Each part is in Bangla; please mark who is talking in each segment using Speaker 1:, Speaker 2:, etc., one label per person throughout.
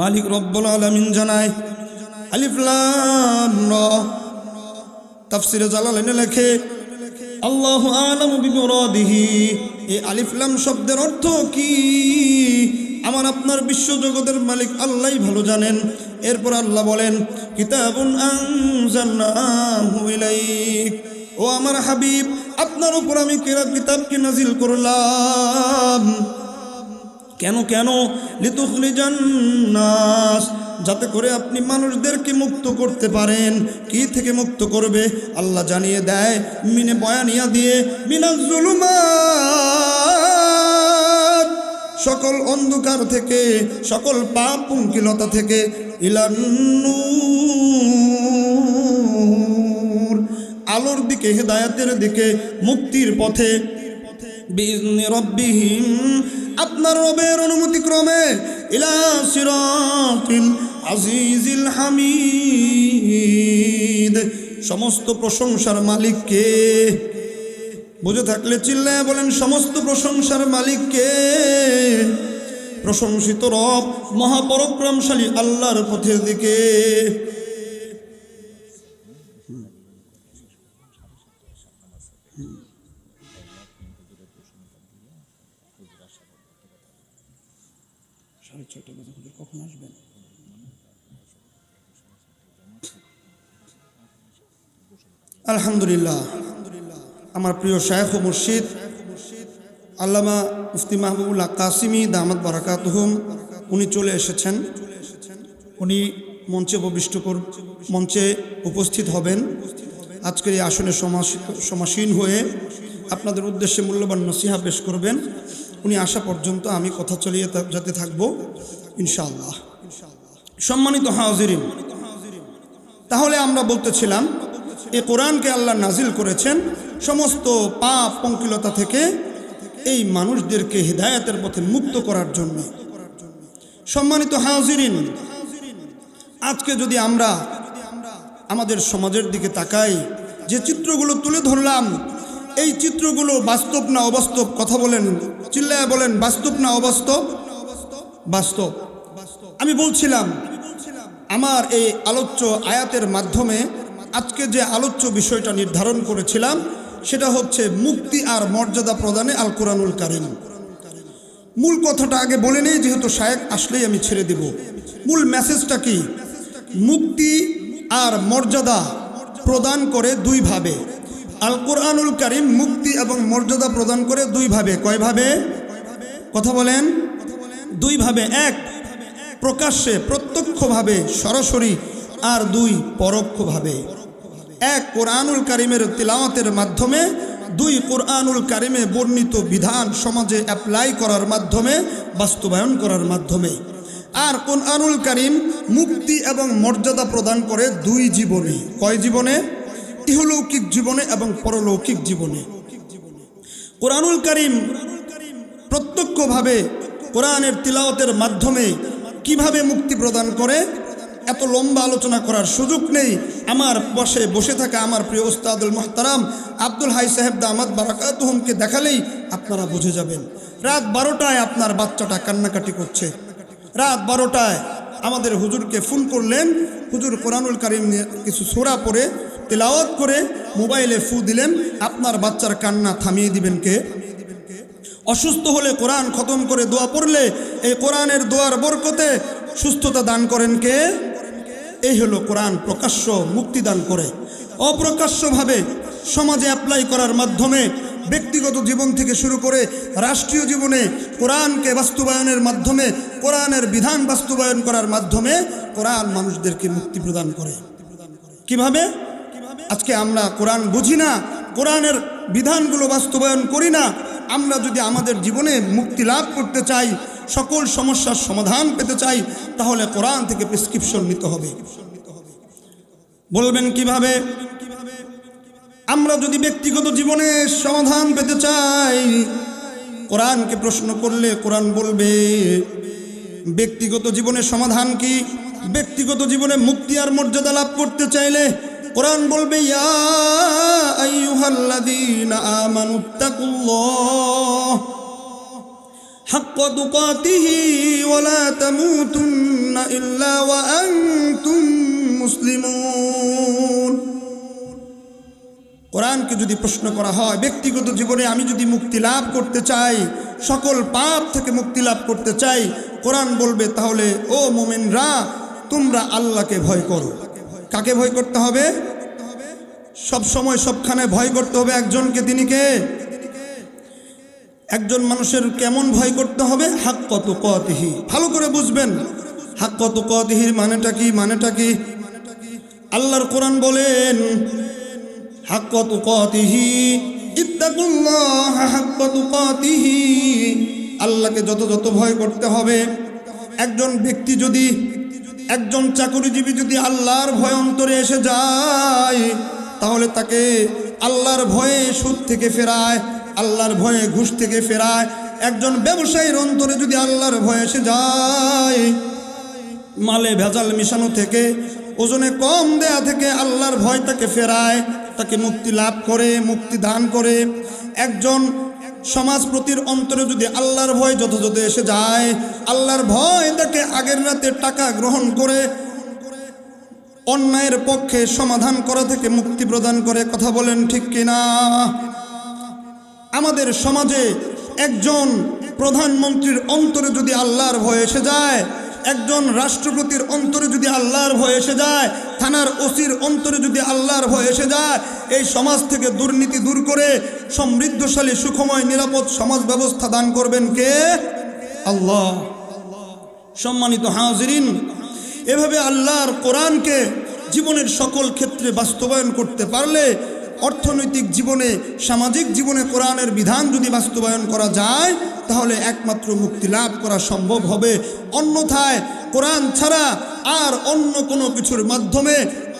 Speaker 1: মালিক রব্বুল আলমিন জানায় আলিফলাম তাফসিরে জালালাইনে লেখে, আল্লাহ আলম বিমরাদিহি। এই আলিফলাম শব্দের অর্থ কি? আমার আপনার বিশ্বজগতের মালিক আল্লাহই ভালো জানেন। এরপর আল্লাহ বলেন ও আমার হাবিব, আপনার উপর আমি কেরা কিতাবকে নাজিল করলাম। কেন কেন? লিতুখরিজান্নাস যাতে করে আপনি মানুষদেরকে মুক্ত করতে পারেন। কি থেকে মুক্ত করবে? আল্লাহ জানিয়ে দেয়, মিনে বয়ানিয়া দিয়ে, মিনাজ জুলুমাত। সকল অন্ধকার থেকে, সকল পাপ পঙ্কিলতা থেকে ইলান্নুর আলোর দিকে, হেদায়াতের দিকে, মুক্তির পথে বিইذن রব্বিহিম। আপনার রবের অনুমতি ক্রমে ইলা আজিজিল হামিদ। সমস্ত প্রশংসার মালিককে বুঝে থাকলে চিল্লায় বলেন, সমস্ত প্রশংসার মালিককে প্রশংসিত রব, মহাপরক্রমশালী আল্লাহর পথের দিকে। আলহামদুলিল্লাহ। আমার প্রিয় শায়েখ ও মুর্শিদ, আল্লামা মুফতি মাহবুবুল্লাহ কাসিমি দামাদ বারাকাতহুম, উনি চলে এসেছেন। উনি মঞ্চে উপবিষ্ট মঞ্চে উপস্থিত হবেন। আজকের এই আসনে সমাসীন হয়ে আপনাদের উদ্দেশ্যে মূল্যবান নসিহা পেশ করবেন। উনি আসা পর্যন্ত আমি কথা চালিয়ে যেতে থাকব, ইনশাআল্লাহ। সম্মানিত হাজিরিন, তাহলে আমরা বলতেছিলাম এই কোরআনকে আল্লাহ নাজিল করেছেন, সমস্ত পাপ পঙ্কিলতা থেকে এই মানুষদেরকে হৃদায়তের পথে মুক্ত করার জন্য। সম্মানিত হাজিরিন, আজকে যদি আমরা আমাদের সমাজের দিকে তাকাই, যে চিত্রগুলো তুলে ধরলাম, এই চিত্রগুলো বাস্তব না অবাস্তব কথা বলেন, চিল্লায় বলেন, বাস্তব না অবাস্তব? বাস্তব। আমি বলছিলাম, আমার এই আলোচ্য আয়াতের মাধ্যমে আজকে যে আলোচ্য বিষয়টা নির্ধারণ করেছিলাম, সেটা হচ্ছে মুক্তি আর মর্যাদা প্রদানে আল কোরআনুল কারিম। মূল কথাটা আগে বলে নেই, যেহেতু শায়েক আসলেই আমি ছেড়ে দেব। মূল মেসেজটা কি? মুক্তি আর মর্যাদা প্রদান করে দুইভাবে আল কোরআনুল কারিম মুক্তি এবং মর্যাদা প্রদান করে দুইভাবে কয়ভাবে কথা বলেন। দুইভাবে এক, প্রকাশ্যে, প্রত্যক্ষভাবে, সরাসরি, আর দুই, পরোক্ষভাবে। এক কোরআনুল কারিমের তিলাওয়াতের মাধ্যমে, দুই কোরআনুল কারিমে বর্ণিত বিধান সমাজে অ্যাপ্লাই করার মাধ্যমে, বাস্তবায়ন করার মাধ্যমে। আর কোরআনুল কারিম মুক্তি এবং মর্যাদা প্রদান করে দুই জীবনে। কয় জীবনে? ইহলৌকিক জীবনে এবং পরলৌকিক জীবনে। কোরআনুল কারিম প্রত্যক্ষভাবে কোরআনের তিলাওয়াতের মাধ্যমে কীভাবে মুক্তি প্রদান করে? এত লম্বা আলোচনা করার সুযোগ নেই। আমার বসে বসে থাকা আমার প্রিয় ওস্তাদুল মোহতারাম আব্দুল হাই সাহেব দামাদ বারাকাতুহমকে দেখালেই আপনারা বুঝে যাবেন। রাত বারোটায় আপনার বাচ্চাটা কান্নাকাটি করছে। রাত বারোটায় আমাদের হুজুরকে ফোন করলেন। হুজুর কোরআনুল কারিম কিছু সোরা পরে তেলাওয়াত করে মোবাইলে ফু দিলেন। আপনার বাচ্চার কান্না থামিয়ে দিবেন কে? অসুস্থ হলে কোরআন খতম করে দোয়া পড়লে এই কোরআনের দোয়ার বরকতে সুস্থতা দান করেন কে? এই হলো কোরআন প্রকাশ্য মুক্তি দান করে। অপ্রকাশ্যভাবে সমাজে অ্যাপ্লাই করার মাধ্যমে ব্যক্তিগত জীবন থেকে শুরু করে রাষ্ট্রীয় জীবনে কোরআনকে বাস্তবায়নের মাধ্যমে, কোরআনের বিধান বাস্তবায়ন করার মাধ্যমে কোরআন মানুষদেরকে মুক্তি প্রদান করে। কীভাবে? আজকে আমরা কোরআন বুঝি না, কোরআনের বিধানগুলো বাস্তবায়ন করি না, আমরা যদি আমাদের জীবনে মুক্তি লাভ করতে চাই সকল সমস্যার সমাধান পেতে চাই, তাহলে কোরআন থেকে প্রেসক্রিপশন নিতে হবে। বলবেন কীভাবে? আমরা যদি ব্যক্তিগত জীবনে সমাধান পেতে চাই, কোরআনকে প্রশ্ন করলে কোরআন বলবে, ব্যক্তিগত জীবনের সমাধান কি? ব্যক্তিগত জীবনে মুক্তি আর মর্যাদা লাভ করতে চাইলে কোরআন বলবে, ইয়া আইয়ুহাল্লাযীনা আমানুত্তাকুল্লাহ حق تقاته ولا تموتن إلا وأنتم مسلمون কোরআনকে যদি প্রশ্ন করা হয় ব্যক্তিগত জীবনে আমি যদি মুক্তি লাভ করতে চাই সকল পাপ থেকে মুক্তি লাভ করতে চাই কোরআন বলবে তাহলে ও মোমেনরা তোমরা আল্লাহকে ভয় করো কাকে ভয় করতে হবে সব সময় সবখানে ভয় করতে হবে একজনকে তিনি কে একজন মানুষের কেমন ভয় করতে হবে? হাক কত কতহি ভালো করে বুঝবেন। হাক কত কতহির মানেটা কি? মানেটা কি? আল্লাহর কোরআন বলেন হাক কত কতহি হাক কত কতিহি আল্লাহকে যত যত ভয় করতে হবে, একজন ব্যক্তি যদি, একজন চাকরিজীবী যদি আল্লাহর ভয় অন্তরে এসে যায়, তাহলে তাকে আল্লাহর ভয়ে সুদ থেকে ফেরায়। আল্লাহর ভয়ে ঘুষ থেকে ফেরায়। একজন ব্যবসায়ীর অন্তরে যদি আল্লাহর ভয়ে এসে যায়, মালে ভেজাল মিশানো থেকে, ওজনে কম দেয়া থেকে আল্লাহর ভয় তাকে ফেরায়, তাকে মুক্তি লাভ করে, মুক্তি দান করে। একজন সমাজ প্রতির অন্তরে যদি আল্লাহর ভয় যথাযথ এসে যায়, আল্লাহর ভয় তাকে আগের রাতে টাকা গ্রহণ করে, অন্যায়ের পক্ষে সমাধান করা থেকে মুক্তি প্রদান করে, কথা বলেন ঠিক কিনা? আমাদের সমাজে একজন প্রধানমন্ত্রীর অন্তরে যদি আল্লাহর ভয় এসে যায়, একজন রাষ্ট্রপতির অন্তরে যদি আল্লাহর ভয় এসে যায়, থানার ওসির অন্তরে যদি আল্লাহর ভয় এসে যায়, এই সমাজ থেকে দুর্নীতি দূর করে সমৃদ্ধশালী, সুখময়, নিরাপদ সমাজ ব্যবস্থা দান করবেন কে? আল্লাহ। সম্মানিত হাজরিন, এভাবে আল্লাহর কোরআনকে জীবনের সকল ক্ষেত্রে বাস্তবায়ন করতে পারলে অর্থনৈতিক জীবনে, সামাজিক জীবনে কোরআনের বিধান যদি বাস্তবায়ন করা যায়, তাহলে একমাত্র মুক্তি লাভ করা সম্ভব হবে। অন্যথায় কোরআন ছাড়া আর অন্য কোনো কিছুর মাধ্যমে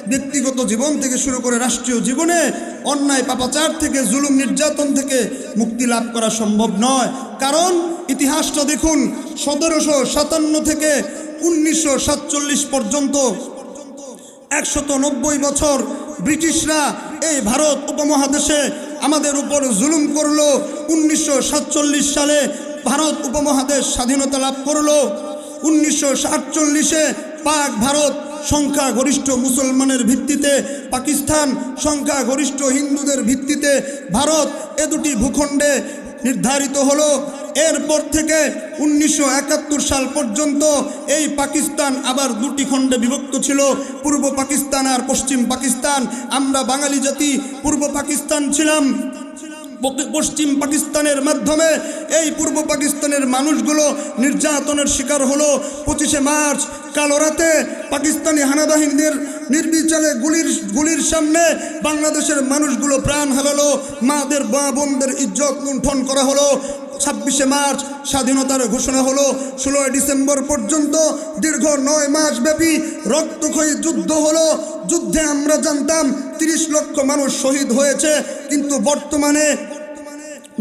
Speaker 1: ব্যক্তিগত জীবন থেকে শুরু করে রাষ্ট্রীয় জীবনে অন্যায়, পাপাচার থেকে, জুলুম, নির্যাতন থেকে মুক্তি লাভ করা সম্ভব নয়। কারণ ইতিহাসটা দেখুন, সতেরোশো সাতান্ন থেকে উনিশশো সাতচল্লিশ পর্যন্ত একশত নব্বই বছর ব্রিটিশরা এই ভারত উপমহাদেশে আমাদের উপর জুলুম করল। উনিশশো সাতচল্লিশ সালে ভারত উপমহাদেশ স্বাধীনতা লাভ করল। উনিশশো সাতচল্লিশে পাক ভারত সংখ্যাগরিষ্ঠ মুসলমানের ভিত্তিতে, পাকিস্তান সংখ্যাগরিষ্ঠ হিন্দুদের ভিত্তিতে ভারত এ দুটি ভূখণ্ডে নির্ধারিত হলো। এরপর থেকে উনিশশো একাত্তর সাল পর্যন্ত এই পাকিস্তান আবার দুটি খণ্ডে বিভক্ত ছিল। পূর্ব পাকিস্তান আর পশ্চিম পাকিস্তান। আমরা বাঙালি জাতি, পূর্ব পাকিস্তান ছিলাম। পশ্চিম পাকিস্তানের মাধ্যমে এই পূর্ব পাকিস্তানের মানুষগুলো নির্যাতনের শিকার হলো। পঁচিশে মার্চ কালো রাতে পাকিস্তানি হানাবাহিনীদের নির্বিচারে গুলির গুলির সামনে বাংলাদেশের মানুষগুলো প্রাণ হারালো। মাদের বা বোনদের ইজ্জত লুণ্ঠন করা হলো। ছাব্বিশে মার্চ স্বাধীনতার ঘোষণা হলো। ষোলোই ডিসেম্বর পর্যন্ত দীর্ঘ নয় মাস ব্যাপী রক্তক্ষয়ী যুদ্ধ হলো। যুদ্ধে আমরা জানতাম, তিরিশ লক্ষ মানুষ শহীদ হয়েছে। কিন্তু বর্তমানে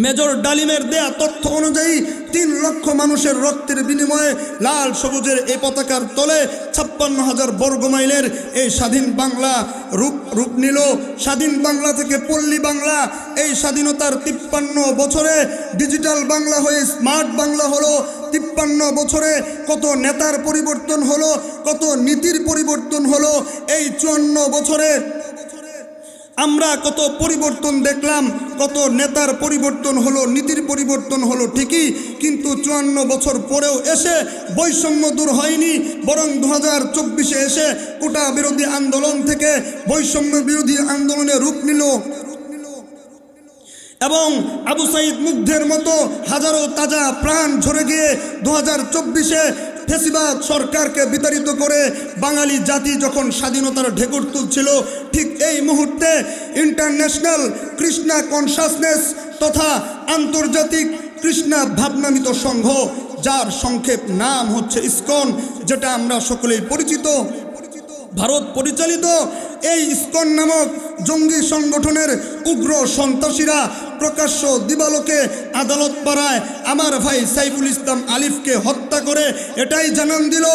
Speaker 1: মেজর ডালিমের দেয়া তথ্য অনুযায়ী তিন লক্ষ মানুষের রক্তের বিনিময়ে লাল সবুজের এই পতাকার তলে ছাপ্পান্ন হাজার বর্গ মাইলের এই স্বাধীন বাংলা রূপ রূপ নিল। স্বাধীন বাংলা থেকে পল্লী বাংলা। এই স্বাধীনতার তিপ্পান্ন বছরে ডিজিটাল বাংলা হয়ে স্মার্ট বাংলা হলো। তিপ্পান্ন বছরে কত নেতার পরিবর্তন হলো, কত নীতির পরিবর্তন হলো। এই চুয়ান্ন বছরে আমরা কত পরিবর্তন দেখলাম, কত নেতার পরিবর্তন হলো, নীতির পরিবর্তন হলো ঠিকই, কিন্তু চুয়ান্ন বছর পরেও এসে বৈষম্য দূর হয়নি, বরং দু হাজার চব্বিশে এসে কোটা বিরোধী আন্দোলন থেকে বৈষম্য বিরোধী আন্দোলনে রূপ নিল। এবং আবু সাইদ মুগ্ধের মতো হাজারো তাজা প্রাণ ঝরে গিয়ে দু হাজার চব্বিশে ফেসিবাদ সরকারকে বিতাড়িত করে বাঙালি জাতি যখন স্বাধীনতার ঢেকুর তুলছিল, ঠিক এই মুহূর্তে ইন্টারন্যাশনাল কৃষ্ণা কনসাসনেস তথা আন্তর্জাতিক কৃষ্ণা ভাবনামিত সংঘ, যার সংক্ষেপ নাম হচ্ছে ইসকন, যেটা আমরা সকলেই পরিচিত। ভারত পরিচালিত এই ইসকন নামক জঙ্গি সংগঠনের উগ্র সন্ত্রাসীরা প্রকাশ্য দিবালোকে আদালত পাড়ায় আমার ভাই সাইফুল ইসলাম আলিফকে হত্যা করে এটাই জানান দিল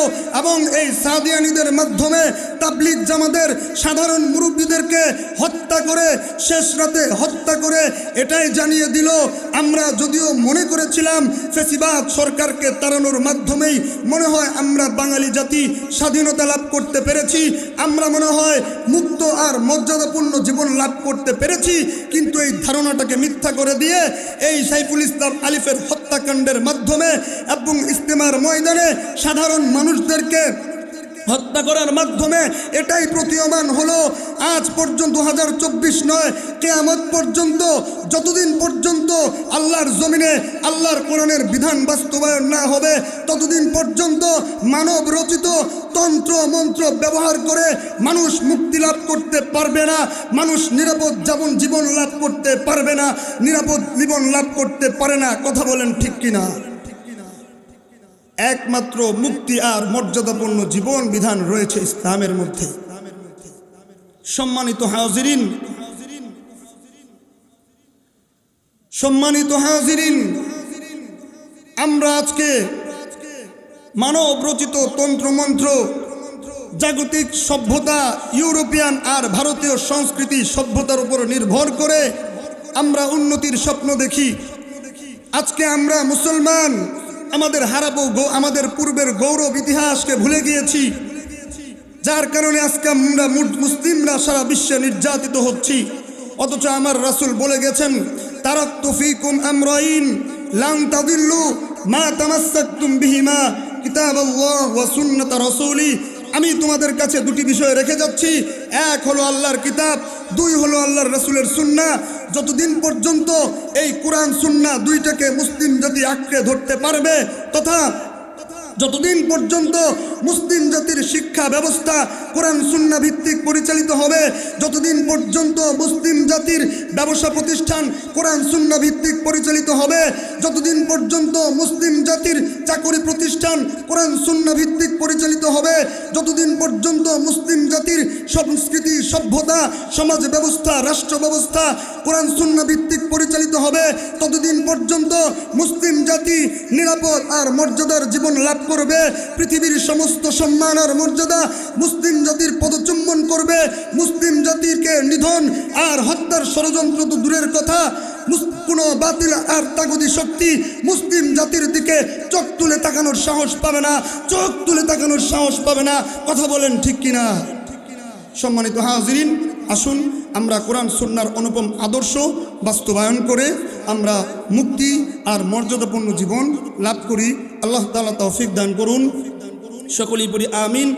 Speaker 1: এবং এই সাদিয়ানিদের মাধ্যমে তাবলিগ জামাদের সাধারণ মুরব্বীদেরকে হত্যা করে, শেষ রাতে হত্যা করে এটাই জানিয়ে দিল। আমরা যদিও মনে করেছিলাম ফেসিবাদ সরকারকে তাড়ানোর মাধ্যমেই মনে হয় আমরা বাঙালি জাতি স্বাধীনতা লাভ করতে পেরেছি। আমরা মনে হয় মুক্ত আর মর্যাদাপূর্ণ জীবন লাভ করতে পেরেছি, কিন্তু এই ধারণাটাকে মিথ্যা করে দিয়ে এই সাইফুল ইসলাম আলিফের হত্যাকাণ্ডের মাধ্যমে এবং ইস্তেমার ময়দানে সাধারণ মানুষদেরকে হত্যা করার মাধ্যমে এটাই প্রতীয়মান হলো। আজ পর্যন্ত দু নয়, কেয়ামত পর্যন্ত পর্যন্ত আল্লাহর জমিনে, আল্লাহর কোরআনের বিধান বাস্তবায়ন না হবে, ততদিন পর্যন্ত মানব রচিত তন্ত্র, মন্ত্র ব্যবহার করে মানুষ মুক্তি লাভ করতে পারবে না, মানুষ নিরাপদ যেমন জীবন লাভ করতে পারবে না, নিরাপদ জীবন লাভ করতে পারে না, কথা বলেন ঠিক কিনা? একমাত্র মুক্তি আর মর্যাদাপূর্ণ জীবন বিধান রয়েছে ইসলামের মধ্যে। সম্মানিত হাজিরিন সম্মানিত হাজিরিন, আমরা আজকে মানব রচিত তন্ত্রমন্ত্র, জাগতিক সভ্যতা, ইউরোপিয়ান আর ভারতীয় সংস্কৃতি সভ্যতার উপর নির্ভর করে আমরা উন্নতির স্বপ্ন দেখি। আজকে আমরা মুসলমান, আমাদের হারাবো আমাদের পূর্বের গৌরব ইতিহাসকে ভুলে গিয়েছি। যার কারণে আজকে আমরা মুসলিমরা সারা বিশ্বে নির্যাতিত হচ্ছি। অথচ আমার রাসূল বলে গেছেন লাং তাদিল্লু মা বিহিমা রাসূলি। আমি তোমাদের কাছে দুটি বিষয় রেখে যাচ্ছি। এক হলো আল্লাহর কিতাব, দুই হলো আল্লাহর রসুলের সুন্না। যতদিন পর্যন্ত এই কোরআন, সুন্না দুইটাকে মুসলিম যদি আঁকড়ে ধরতে পারবে, তথা যতদিন পর্যন্ত মুসলিম জাতির শিক্ষা ব্যবস্থা কোরআন সুন্না ভিত্তিক পরিচালিত হবে, যতদিন পর্যন্ত মুসলিম জাতির ব্যবসা প্রতিষ্ঠান কোরআন সুন্না ভিত্তিক পরিচালিত হবে, যতদিন পর্যন্ত মুসলিম জাতির চাকরি প্রতিষ্ঠান কোরআন সুন্না ভিত্তিক পরিচালিত হবে, যতদিন পর্যন্ত মুসলিম জাতির সংস্কৃতি, সভ্যতা, সমাজ ব্যবস্থা, রাষ্ট্র ব্যবস্থা কোরআন সুন্না ভিত্তিক পরিচালিত হবে, ততদিন পর্যন্ত মুসলিম জাতি নিরাপদ আর মর্যাদার জীবন লাভ করবে, পৃথিবীর সমস্ত সম্মান আর মর্যাদা মুসলিম জাতির পদচুম্বন করবে। মুসলিম জাতিকে নিধন আর হত্যার ষড়যন্ত্র তো দূরের কথা। কোনো বাতিল আর তাগদি শক্তি মুসলিম জাতির দিকে চোখ তুলে তাকানোর সাহস পাবে না। চোখ তুলে তাকানোর সাহস পাবে না। কথা বলেন ঠিক কিনা? সম্মানিত হাজিরিন, আসুন আমরা কোরআন সন্ন্যার অনুপম আদর্শ বাস্তবায়ন করে আমরা মুক্তি আর মর্যাদাপূর্ণ জীবন লাভ করি। আল্লাহ তালা তৌফিক দান করুন। সকলেই পড়ি আমিন।